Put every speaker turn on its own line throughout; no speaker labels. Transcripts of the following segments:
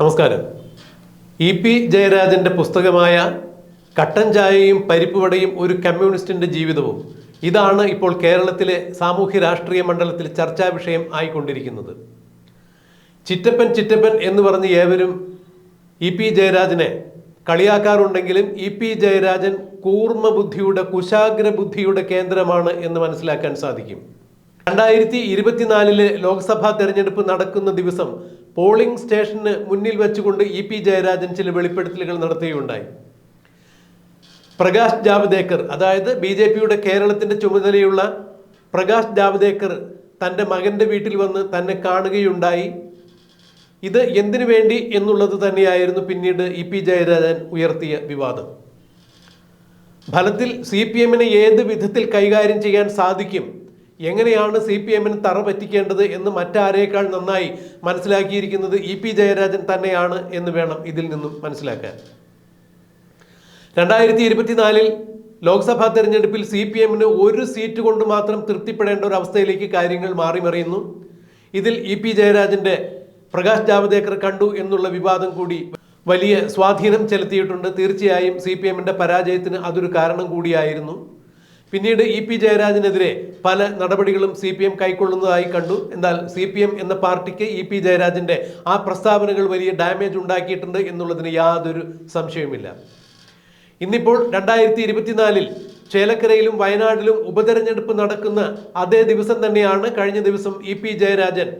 നമസ്കാരം. E P ജയരാജന്റെ പുസ്തകമായ കട്ടൻ ചായയും പരിപ്പുവടയും ഒരു കമ്മ്യൂണിസ്റ്റിന്റെ ജീവിതവും. ഇതാണ് ഇപ്പോൾ കേരളത്തിലെ സാമൂഹ്യ രാഷ്ട്രീയ മണ്ഡലത്തിൽ ചർച്ചാ വിഷയം ആയിക്കൊണ്ടിരിക്കുന്നത്. ചിറ്റപ്പൻ ചിറ്റപ്പൻ എന്ന് പറഞ്ഞ് ഏവരും ഇ പി ജയരാജനെ കളിയാക്കാറുണ്ടെങ്കിലും ഇ പി ജയരാജൻ കൂർമ്മ ബുദ്ധിയുടെ കുശാഗ്ര ബുദ്ധിയുടെ കേന്ദ്രമാണ് എന്ന് മനസ്സിലാക്കാൻ സാധിക്കും. രണ്ടായിരത്തി ഇരുപത്തിനാലിലെ ലോക്സഭാ തെരഞ്ഞെടുപ്പ് നടക്കുന്ന ദിവസം പോളിംഗ് സ്റ്റേഷന് മുന്നിൽ വെച്ചുകൊണ്ട് ഇ പി ജയരാജൻ ചില വെളിപ്പെടുത്തലുകൾ നടത്തുകയുണ്ടായി. പ്രകാശ് ജാവ്ദേക്കർ അതായത് ബി ജെ പിയുടെ കേരളത്തിന്റെ ചുമതലയുള്ള പ്രകാശ് ജാവ്ദേക്കർ തന്റെ മകന്റെ വീട്ടിൽ വന്ന് തന്നെ കാണുകയുണ്ടായി. ഇത് എന്തിനു വേണ്ടി എന്നുള്ളത് തന്നെയായിരുന്നു പിന്നീട് ഇ പി ജയരാജൻ ഉയർത്തിയ വിവാദം. ഫലത്തിൽ സി പി എമ്മിനെ ഏത് വിധത്തിൽ കൈകാര്യം ചെയ്യാൻ സാധിക്കും എങ്ങനെയാണ് സി പി എമ്മിന് തറ പറ്റിക്കേണ്ടത് എന്ന് മറ്റാരേക്കാൾ നന്നായി മനസ്സിലാക്കിയിരിക്കുന്നത് ഇ പി ജയരാജൻ തന്നെയാണ് എന്ന് വേണം ഇതിൽ നിന്നും മനസ്സിലാക്കാൻ. രണ്ടായിരത്തി ഇരുപത്തിനാലിൽ ലോക്സഭാ തെരഞ്ഞെടുപ്പിൽ സി പി എമ്മിന് ഒരു സീറ്റ് കൊണ്ട് മാത്രം തൃപ്തിപ്പെടേണ്ട ഒരു അവസ്ഥയിലേക്ക് കാര്യങ്ങൾ മാറിമറിയുന്നു. ഇതിൽ ഇ പി ജയരാജന്റെ പ്രകാശ് ജാവദേക്കർ കണ്ടു എന്നുള്ള വിവാദം കൂടി വലിയ സ്വാധീനം ചെലുത്തിയിട്ടുണ്ട്. തീർച്ചയായും സി പി എമ്മിന്റെ പരാജയത്തിന് അതൊരു കാരണം കൂടിയായിരുന്നു. പിന്നീട് ഇ പി ജയരാജനെതിരെ പല നടപടികളും സി പി എം കൈക്കൊള്ളുന്നതായി കണ്ടു. എന്നാൽ സി പി എം എന്ന പാർട്ടിക്ക് ഇ പി ജയരാജന്റെ ആ പ്രസ്താവനകൾ വലിയ ഡാമേജ് ഉണ്ടാക്കിയിട്ടുണ്ട് എന്നുള്ളതിന് യാതൊരു സംശയവുമില്ല. ഇന്നിപ്പോൾ രണ്ടായിരത്തി ഇരുപത്തിനാലിൽ ചേലക്കരയിലും വയനാട്ടിലും ഉപതെരഞ്ഞെടുപ്പ് നടക്കുന്ന അതേ ദിവസം തന്നെയാണ് കഴിഞ്ഞ ദിവസം ഇ പി ജയരാജൻ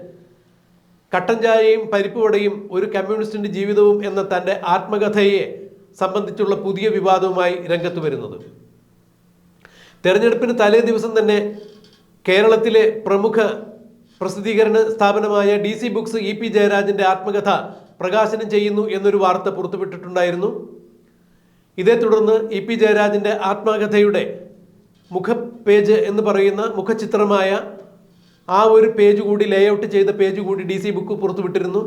കട്ടൻ ചായയും പരിപ്പുവടയും ഒരു കമ്മ്യൂണിസ്റ്റിന്റെ ജീവിതവും എന്ന തന്റെ ആത്മകഥയെ സംബന്ധിച്ചുള്ള പുതിയ വിവാദവുമായി രംഗത്ത് വരുന്നത്. തെരഞ്ഞെടുപ്പിന് തലേ ദിവസം തന്നെ കേരളത്തിലെ പ്രമുഖ പ്രസിദ്ധീകരണ സ്ഥാപനമായ D C books E P ജയരാജന്റെ ആത്മകഥ പ്രകാശനം ചെയ്യുന്നു എന്നൊരു വാർത്ത പുറത്തുവിട്ടിട്ടുണ്ടായിരുന്നു. ഇതേ തുടർന്ന് ഇ പി ജയരാജന്റെ ആത്മകഥയുടെ മുഖ പേജ് എന്ന് പറയുന്ന മുഖചിത്രമായ ആ ഒരു പേജ് കൂടി ലേഔട്ട് ചെയ്ത പേജ് കൂടി ഡി സി ബുക്ക് പുറത്തുവിട്ടിരുന്നു.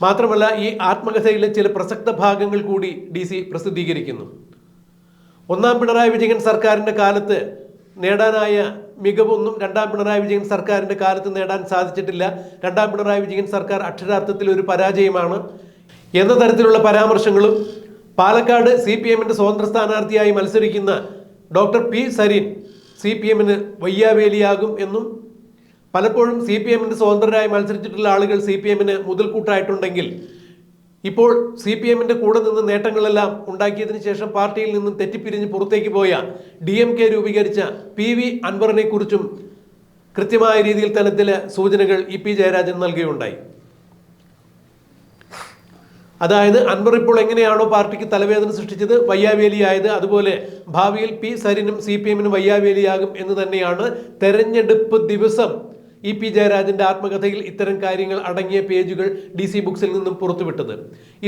മാത്രമല്ല ഈ ആത്മകഥയിലെ ചില പ്രസക്ത ഭാഗങ്ങൾ കൂടി ഡി സി പ്രസിദ്ധീകരിക്കുന്നു. ഒന്നാം പിണറായി വിജയൻ സർക്കാരിന്റെ കാലത്ത് നേടാനായ മികവൊന്നും രണ്ടാം പിണറായി വിജയൻ സർക്കാരിന്റെ കാലത്ത് നേടാൻ സാധിച്ചിട്ടില്ല. രണ്ടാം പിണറായി വിജയൻ സർക്കാർ അക്ഷരാർത്ഥത്തിൽ ഒരു പരാജയമാണ്. എന്ന തരത്തിലുള്ള പരാമർശങ്ങളും പാലക്കാട് സി പി എമ്മിന്റെ സ്വതന്ത്ര സ്ഥാനാർത്ഥിയായി മത്സരിക്കുന്ന doctor P Sarin C P എമ്മിന് വയ്യാവേലിയാകും എന്നും പലപ്പോഴും സി പി എമ്മിന്റെ സ്വതന്ത്രരായി മത്സരിച്ചിട്ടുള്ള ആളുകൾ സി പി എമ്മിന് മുതൽക്കൂട്ടായിട്ടുണ്ടെങ്കിൽ ഇപ്പോൾ സി പി എമ്മിന്റെ കൂടെ നിന്ന് നേട്ടങ്ങളെല്ലാം ഉണ്ടാക്കിയതിന് ശേഷം പാർട്ടിയിൽ നിന്നും തെറ്റിപ്പിരിഞ്ഞ് പുറത്തേക്ക് പോയ ഡി എം കെ രൂപീകരിച്ച പി വി അൻവറിനെ കുറിച്ചും കൃത്യമായ രീതിയിൽ തന്നെ ചില സൂചനകൾ ഇ പി ജയരാജൻ നൽകുകയുണ്ടായി. അതായത് അൻവർ ഇപ്പോൾ എങ്ങനെയാണോ പാർട്ടിക്ക് തലവേദന സൃഷ്ടിച്ചത് വയ്യാവേലിയായത് അതുപോലെ ഭാവിയിൽ പി സരിനും സി പി എമ്മിനും വയ്യാവേലിയാകും എന്ന് തന്നെയാണ് തെരഞ്ഞെടുപ്പ് ദിവസം ഇ പി ജയരാജന്റെ ആത്മകഥയിൽ ഇത്തരം കാര്യങ്ങൾ അടങ്ങിയ പേജുകൾ ഡി സി ബുക്സിൽ നിന്നും പുറത്തുവിട്ടത്.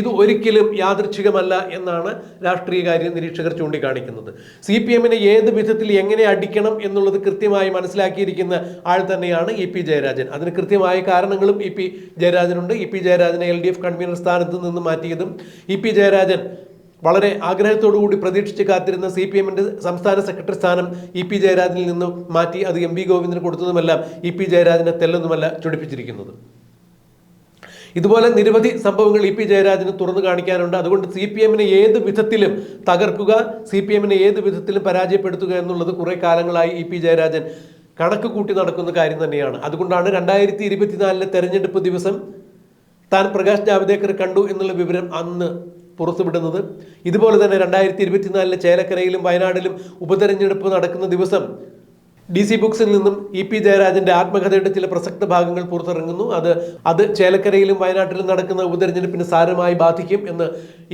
ഇത് ഒരിക്കലും യാദൃച്ഛികമല്ല എന്നാണ് രാഷ്ട്രീയകാര്യ നിരീക്ഷകർ ചൂണ്ടിക്കാണിക്കുന്നത്. സി പി എമ്മിനെ ഏത് വിധത്തിൽ എങ്ങനെ അടിക്കണം എന്നുള്ളത് കൃത്യമായി മനസ്സിലാക്കിയിരിക്കുന്ന ആൾ തന്നെയാണ് ഇ പി ജയരാജൻ. അതിന് കൃത്യമായ കാരണങ്ങളും ഇ പി ജയരാജനുണ്ട്. ഇ പി ജയരാജനെ എൽ ഡി എഫ് കൺവീനർ സ്ഥാനത്ത് നിന്ന് മാറ്റിയതും ഇ പി ജയരാജൻ വളരെ ആഗ്രഹത്തോടു കൂടി പ്രതീക്ഷിച്ച് കാത്തിരുന്ന സി പി എമ്മിന്റെ സംസ്ഥാന സെക്രട്ടറി സ്ഥാനം ഇ പി ജയരാജനിൽ നിന്നും മാറ്റി അത് എം വി ഗോവിന്ദന് കൊടുത്തതുമെല്ലാം ഇ പി ജയരാജനെ തെല്ലൊന്നുമല്ല ചൊടിപ്പിച്ചിരിക്കുന്നത്. ഇതുപോലെ നിരവധി സംഭവങ്ങൾ ഇ പി ജയരാജന് തുറന്നു കാണിക്കാനുണ്ട്. അതുകൊണ്ട് സി പി എമ്മിനെ ഏത് വിധത്തിലും തകർക്കുക സി പി എമ്മിനെ ഏത് വിധത്തിലും പരാജയപ്പെടുത്തുക എന്നുള്ളത് കുറേ കാലങ്ങളായി ഇ പി ജയരാജൻ കണക്ക് കൂട്ടി നടക്കുന്ന കാര്യം തന്നെയാണ്. അതുകൊണ്ടാണ് രണ്ടായിരത്തി ഇരുപത്തിനാലിലെ തെരഞ്ഞെടുപ്പ് ദിവസം താൻ പ്രകാശ് ജാവ്ദേക്കർ കണ്ടു എന്നുള്ള വിവരം അന്ന് പുറത്തുവിടുന്നത്. ഇതുപോലെ തന്നെ രണ്ടായിരത്തി ഇരുപത്തിനാലിലെ ചേലക്കരയിലും വയനാടിലും ഉപതെരഞ്ഞെടുപ്പ് നടക്കുന്ന ദിവസം ഡി സി ബുക്സിൽ നിന്നും ഇ പി ജയരാജന്റെ ആത്മകഥയുടെ ചില പ്രസക്ത ഭാഗങ്ങൾ പുറത്തിറങ്ങുന്നു. അത് അത് ചേലക്കരയിലും വയനാട്ടിലും നടക്കുന്ന ഉപതെരഞ്ഞെടുപ്പിന് സാരമായി ബാധിക്കും എന്ന്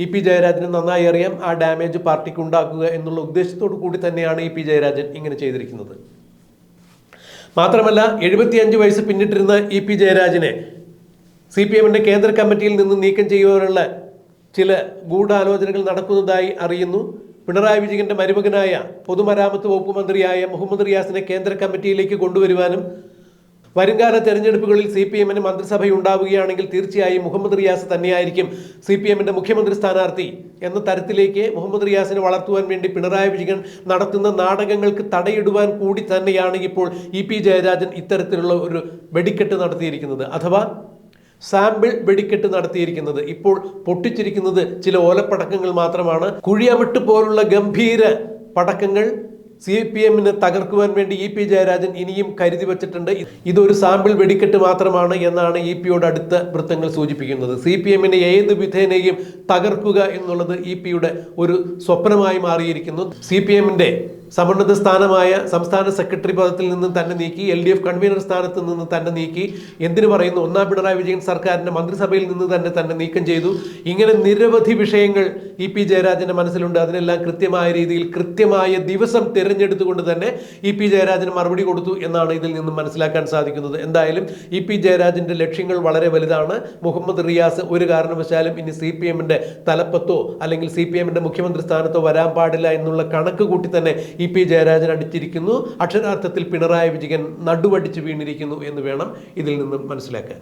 ഇ പി ജയരാജന് നന്നായി അറിയാം. ആ ഡാമേജ് പാർട്ടിക്ക് ഉണ്ടാക്കുക എന്നുള്ള ഉദ്ദേശത്തോടു കൂടി തന്നെയാണ് ഇ പി ജയരാജൻ ഇങ്ങനെ ചെയ്തിരിക്കുന്നത്. മാത്രമല്ല എഴുപത്തിയഞ്ച് വയസ്സ് പിന്നിട്ടിരുന്ന ഇ പി ജയരാജനെ സി പി എമ്മിന്റെ കേന്ദ്ര കമ്മിറ്റിയിൽ നിന്ന് നീക്കം ചെയ്യുവാനുള്ള ചില ഗൂഢാലോചനകൾ നടക്കുന്നതായി അറിയുന്നു. പിണറായി വിജയന്റെ മരുമകനായ പൊതുമരാമത്ത് വകുപ്പ് മന്ത്രിയായ മുഹമ്മദ് റിയാസിനെ കേന്ദ്ര കമ്മിറ്റിയിലേക്ക് കൊണ്ടുവരുവാനും വരുംകാല തെരഞ്ഞെടുപ്പുകളിൽ സി പി എമ്മിന് മന്ത്രിസഭയുണ്ടാവുകയാണെങ്കിൽ തീർച്ചയായും മുഹമ്മദ് റിയാസ് തന്നെയായിരിക്കും സി പി എമ്മിന്റെ മുഖ്യമന്ത്രി സ്ഥാനാർത്ഥി എന്ന തരത്തിലേക്ക് മുഹമ്മദ് റിയാസിനെ വളർത്തുവാൻ വേണ്ടി പിണറായി വിജയൻ നടത്തുന്ന നാടകങ്ങൾക്ക് തടയിടുവാൻ കൂടി തന്നെയാണ് ഇപ്പോൾ ഇ പി ജയരാജൻ ഇത്തരത്തിലുള്ള ഒരു വെടിക്കെട്ട് നടത്തിയിരിക്കുന്നത്. അഥവാ സാമ്പിൾ വെടിക്കെട്ട് നടത്തിയിരിക്കുന്നത്. ഇപ്പോൾ പൊട്ടിച്ചിരിക്കുന്നത് ചില ഓലപ്പടക്കങ്ങൾ മാത്രമാണ്. കുഴിയമിട്ട് പോലുള്ള ഗംഭീര പടക്കങ്ങൾ സി പി എമ്മിന് തകർക്കുവാൻ വേണ്ടി ഇ പി ജയരാജൻ ഇനിയും കരുതി വച്ചിട്ടുണ്ട്. ഇതൊരു സാമ്പിൾ വെടിക്കെട്ട് മാത്രമാണ് എന്നാണ് ഇ പിയോട് അടുത്ത വൃത്തങ്ങൾ സൂചിപ്പിക്കുന്നത്. സി പി എമ്മിനെ ഏത് വിധേനയും തകർക്കുക എന്നുള്ളത് ഇ പിയുടെ ഒരു സ്വപ്നമായി മാറിയിരിക്കുന്നു. സി പി എമ്മിന്റെ സമുന്നത സ്ഥാനമായ സംസ്ഥാന സെക്രട്ടറി പദത്തിൽ നിന്നും തന്നെ നീക്കി എൽ ഡി എഫ് കൺവീനർ സ്ഥാനത്ത് നിന്ന് തന്നെ നീക്കി. എന്തിനു പറയുന്നു? ഒന്നാം പിണറായി വിജയൻ സർക്കാരിന്റെ മന്ത്രിസഭയിൽ നിന്ന് തന്നെ തന്നെ നീക്കം ചെയ്തു. ഇങ്ങനെ നിരവധി വിഷയങ്ങൾ ഇ പി ജയരാജന്റെ മനസ്സിലുണ്ട്. അതിനെല്ലാം കൃത്യമായ രീതിയിൽ കൃത്യമായ ദിവസം തിരഞ്ഞെടുത്തുകൊണ്ട് തന്നെ ഇ പി ജയരാജന് മറുപടി കൊടുത്തു എന്നാണ് ഇതിൽ നിന്നും മനസ്സിലാക്കാൻ സാധിക്കുന്നത്. എന്തായാലും ഇ പി ജയരാജന്റെ ലക്ഷ്യങ്ങൾ വളരെ വലുതാണ്. മുഹമ്മദ് റിയാസ് ഒരു കാരണവശാലും ഇനി സി പി എമ്മിന്റെ തലപ്പത്തോ അല്ലെങ്കിൽ സി പി എമ്മിന്റെ മുഖ്യമന്ത്രി സ്ഥാനത്തോ വരാൻ പാടില്ല എന്നുള്ള കണക്ക് കൂട്ടി തന്നെ ഇ പി ജയരാജൻ അടിച്ചിരിക്കുന്നു. അക്ഷരാർത്ഥത്തിൽ പിണറായി വിജയൻ നടുവടിച്ച് വീണിരിക്കുന്നു എന്ന് വേണം ഇതിൽ നിന്നും മനസ്സിലാക്കാൻ.